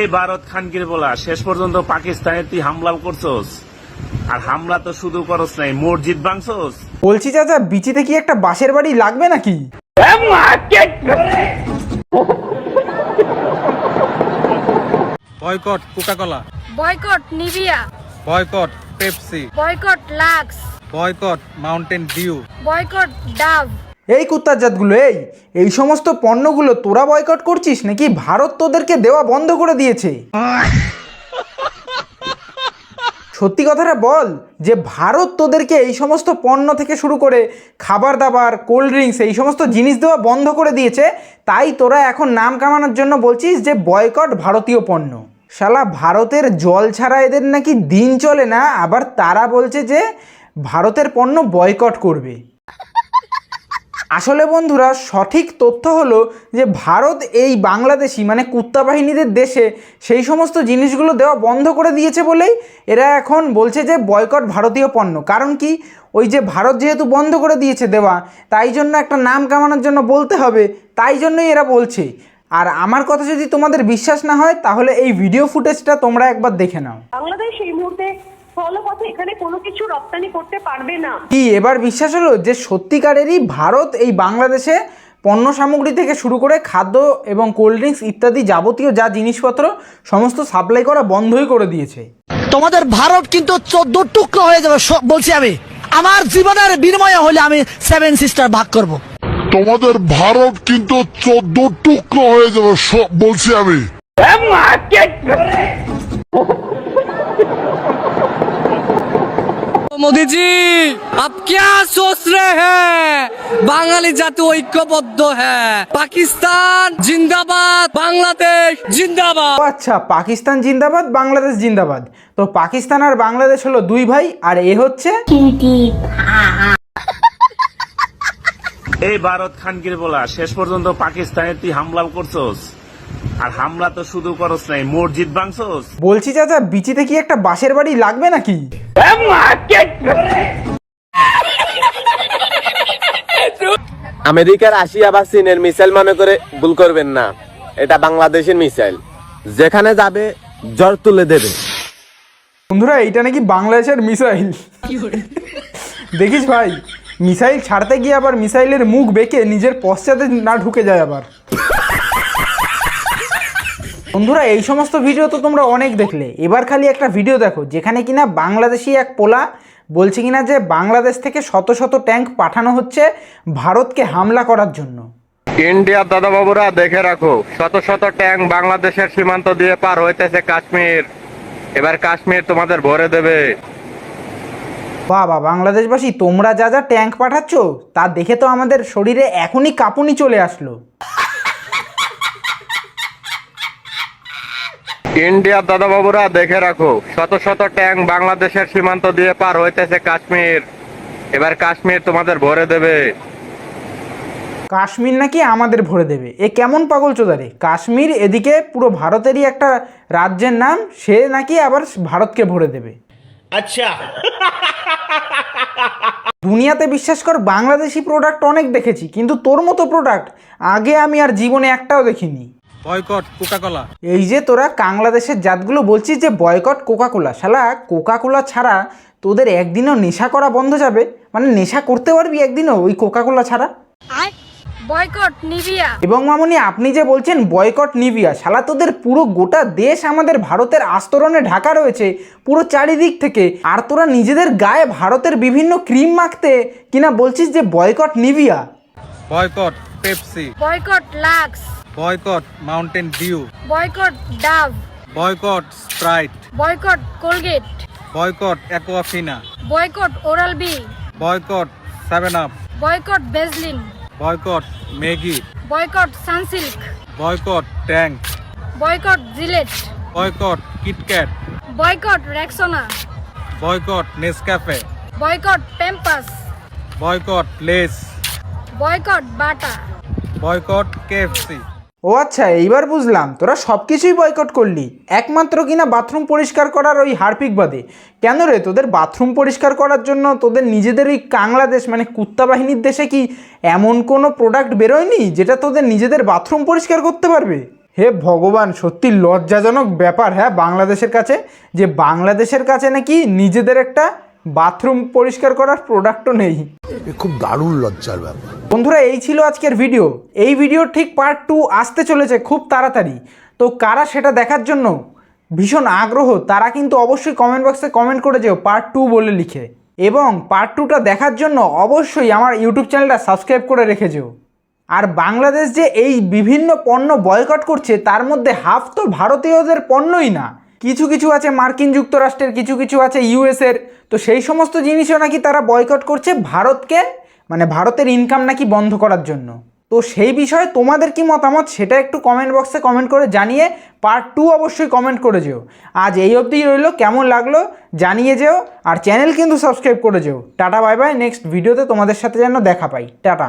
এই ভারত খানকির বলা শেষ পর্যন্ত পাকিস্তানে তুই হামলা করছস। আর হামলা তো শুধু করস নাই মসজিদ ভাঙছস। বলছি চাচা বিচিতে কি একটা বাসের বাড়ি লাগবে নাকি? Boycott Coca Cola. Boycott Nivea. Boycott Pepsi. Boycott Lux. Boycott Mountain Dew. Boycott Dove. এই কুত্তার জাতগুলো, এই এই সমস্ত পণ্যগুলো তোরা বয়কট করছিস নাকি ভারত তোদেরকে দেওয়া বন্ধ করে দিয়েছে? সত্যি কথাটা বল, যে ভারত তোদেরকে এই সমস্ত পণ্য থেকে শুরু করে খাবার দাবার কোল্ড ড্রিঙ্কস এই সমস্ত জিনিস দেওয়া বন্ধ করে দিয়েছে, তাই তোরা এখন নাম কামানোর জন্য বলছিস যে বয়কট ভারতীয় পণ্য। শালা, ভারতের জল ছাড়া এদের নাকি দিন চলে না, আবার তারা বলছে যে ভারতের পণ্য বয়কট করবে। আসলে বন্ধুরা, সঠিক তথ্য হলো যে ভারত এই বাংলাদেশি মানে কুত্তা বাহিনীদের দেশে সেই সমস্ত জিনিসগুলো দেওয়া বন্ধ করে দিয়েছে বলেই এরা এখন বলছে যে বয়কট ভারতীয় পণ্য। কারণ কি? ওই যে ভারত যেহেতু বন্ধ করে দিয়েছে দেওয়া, তাই জন্য একটা নাম কামানোর জন্য বলতে হবে, তাই জন্যই এরা বলছে। আর আমার কথা যদি তোমাদের বিশ্বাস না হয়, তাহলে এই ভিডিও ফুটেজটা তোমরা একবার দেখে নাও। বাংলাদেশ এই মুহূর্তে স্থলপথে এখানে কোনো কিছু রপ্তানি করতে পারবে না। কি এবার বিশ্বাস হলো যে সত্যিকারেরই ভারত এই বাংলাদেশে পণ্য সামগ্রী থেকে শুরু করে খাদ্য এবং কোল্ড ড্রিঙ্কস ইত্যাদি যাবতীয় যা জিনিসপত্র সমস্ত সাপ্লাই করা বন্ধই করে দিয়েছে। তোমাদের ভারত কিন্তু চোদ্দ টুকরো হয়ে যাবে বলছি আমি। আমার জীবনের বিনিময়ে হলে আমি সেভেন সিস্টার ভাগ করব। তোমাদের ভারত কিন্তু চোদ্দ টুকরো হয়ে যাবে সব বলছি আমি। মোদি হ্যাঁ? বাঙালি জাতি ঐক্যবদ্ধ হ্যাঁ। পাকিস্তান জিন্দাবাদ বাংলাদেশ জিন্দাবাদ। আচ্ছা পাকিস্তান জিন্দাবাদ বাংলাদেশ জিন্দাবাদ। তো পাকিস্তান আর বাংলাদেশ হলো দুই ভাই আর এ হচ্ছে এই ভারত খানকির বলা শেষ পর্যন্ত পাকিস্তানে তুই হামলা করছস। আর হামলা তো শুধু করস নাই মসজিদ ভাঙছস? বলছি চাচা বিচিতে কি একটা বাসের বাড়ি লাগবে নাকি? আমেরিকার আশিয়া বা চীনের মিসাইল মনে করে ভুল করবেন না। এটা বাংলাদেশের মিসাইল। যেখানে যাবে জ্বর তুলে দেবে। বন্ধুরা এইটা নাকি বাংলাদেশের মিসাইল। দেখিস ভাই মিসাইল ছাড়তে গিয়ে আবার মিসাইলের মুখ বেঁকে নিজের পশ্চাতে না ঢুকে যায় আবার। বন্ধুরা এই সমস্ত ভিডিও তো তোমরা অনেক দেখলে। এবার খালি একটা ভিডিও দেখো যেখানে কিনা বাংলাদেশি এক পোলা বলছে কিনা যে বাংলাদেশ থেকে শত শত ট্যাঙ্ক পাঠানো হচ্ছে ভারতকে হামলা করার জন্য। ইন্ডিয়ার দাদা বাবুরা দেখে রাখো শত শত ট্যাঙ্ক বাংলাদেশের সীমান্ত দিয়ে পার হইতেছে কাশ্মীর। এবার কাশ্মীর তোমাদের ভরে দেবে। বাবা বাংলাদেশবাসী তোমরা যা যা ট্যাঙ্ক পাঠাচ্ছ তা দেখে তো আমাদের শরীরে এখনই কাঁপুনি চলে আসলো। ইন্ডিয়ার দাদা বাবুরা দেখে রাখো শত শত ট্যাঙ্ক বাংলাদেশের সীমান্ত দিয়ে পার হইতেছে কাশ্মীর। এবার কাশ্মীর তোমাদের ভরে দেবে। কাশ্মীর নাকি আমাদের ভরে দেবে? এ কেমন পাগল চোদারে? কাশ্মীর এদিকে পুরো ভারতেরই একটা রাজ্যের নাম সে নাকি আবার ভারতকে ভরে দেবে। আচ্ছা। দুনিয়াতে বিশ্বাস কর বাংলাদেশি প্রোডাক্ট অনেক দেখেছি কিন্তু তোর মতো প্রোডাক্ট আগে আমি আর জীবনে একটাও দেখিনি। Boycott Coca Cola. এই যে তোরা বাংলাদেশের জাতগুলো বলছিস যে বয়কট কোকা কোলা শালা কোকা কোলা ছাড়া তোদের একদিনও নেশা করা বন্ধ যাবে? মানে নেশা করতে পারবি একদিনও ওই কোকা কোলা ছাড়া বয়কট নিভিয়া। এবং মামনি আপনি যে বলছেন বয়কট নিভিয়া শালা তোদের পুরো গোটা দেশ আমাদের ভারতের আস্তরণে ঢাকা রয়েছে পুরো চারিদিক থেকে। আর তোরা নিজেদের গায়ে ভারতের বিভিন্ন ক্রিম মাখতে কিনা বলছিস যে boycott Nivea? Boycott Pepsi. Boycott Lux. Boycott Mountain Dew. Boycott Dove. Boycott Sprite. Boycott Colgate. Boycott Aquafina. Boycott Oral B. Boycott Seven Up. Boycott Vaseline. Boycott Maggi. Boycott Sunsilk. Boycott Tang boycott Gillette. Boycott KitKat. Boycott Rexona. Boycott Nescafe. Boycott Pampers. Boycott Lay's. Boycott Bata. Boycott KFC. ও আচ্ছা এইবার বুঝলাম। তোরা সব কিছুই boycott করলি। একমাত্র কিনা bathroom পরিষ্কার করার ওই হারপিক বাদে। কেন রে, তোদের বাথরুম পরিষ্কার করার জন্য তোদের নিজেদের ওই কাংলাদেশ মানে কুত্তা বাহিনীর দেশে কি এমন কোনো প্রোডাক্ট বেরোয়নি যেটা তোদের নিজেদের বাথরুম পরিষ্কার করতে পারবে? হে ভগবান, সত্যি লজ্জাজনক ব্যাপার হ্যাঁ বাংলাদেশের কাছে? যে বাংলাদেশের কাছে নাকি নিজেদের একটা বাথরুম পরিষ্কার করার প্রোডাক্টও নেই। খুব দারুণ লজ্জার ব্যাপার। বন্ধুরা এই ছিল আজকের ভিডিও এই ভিডিও ঠিক পার্ট টু আসতে চলেছে খুব তাড়াতাড়ি। তো কারা সেটা দেখার জন্য ভীষণ আগ্রহ তারা কিন্তু অবশ্যই কমেন্ট বক্সে কমেন্ট করে যেও পার্ট টু বলে লিখে। এবং পার্ট টুটা দেখার জন্য অবশ্যই আমার ইউটিউব চ্যানেলটা সাবস্ক্রাইব করে রেখে যেও। আর বাংলাদেশ যে এই বিভিন্ন পণ্য বয়কট করছে তার মধ্যে হাফ তো ভারতীয়দের পণ্যই না। কিছু কিছু আছে মার্কিন যুক্তরাষ্ট্রের, কিছু কিছু আছে ইউএসের। তো সেই সমস্ত জিনিসও নাকি তারা বয়কট করছে ভারতকে মানে ভারতের ইনকাম নাকি বন্ধ করার জন্য। তো সেই বিষয়ে তোমাদের কি মতামত সেটা একটু কমেন্ট বক্সে কমেন্ট করে জানিয়ে পার্ট টু অবশ্যই কমেন্ট করে যেও। আজ এই অবধি রইল, কেমন লাগল জানিয়ে যেও, আর চ্যানেল কিন্তু সাবস্ক্রাইব করে যেও। টাটা বাই বাই নেক্সট ভিডিওতে তোমাদের সাথে যেন দেখা পাই। টাটা।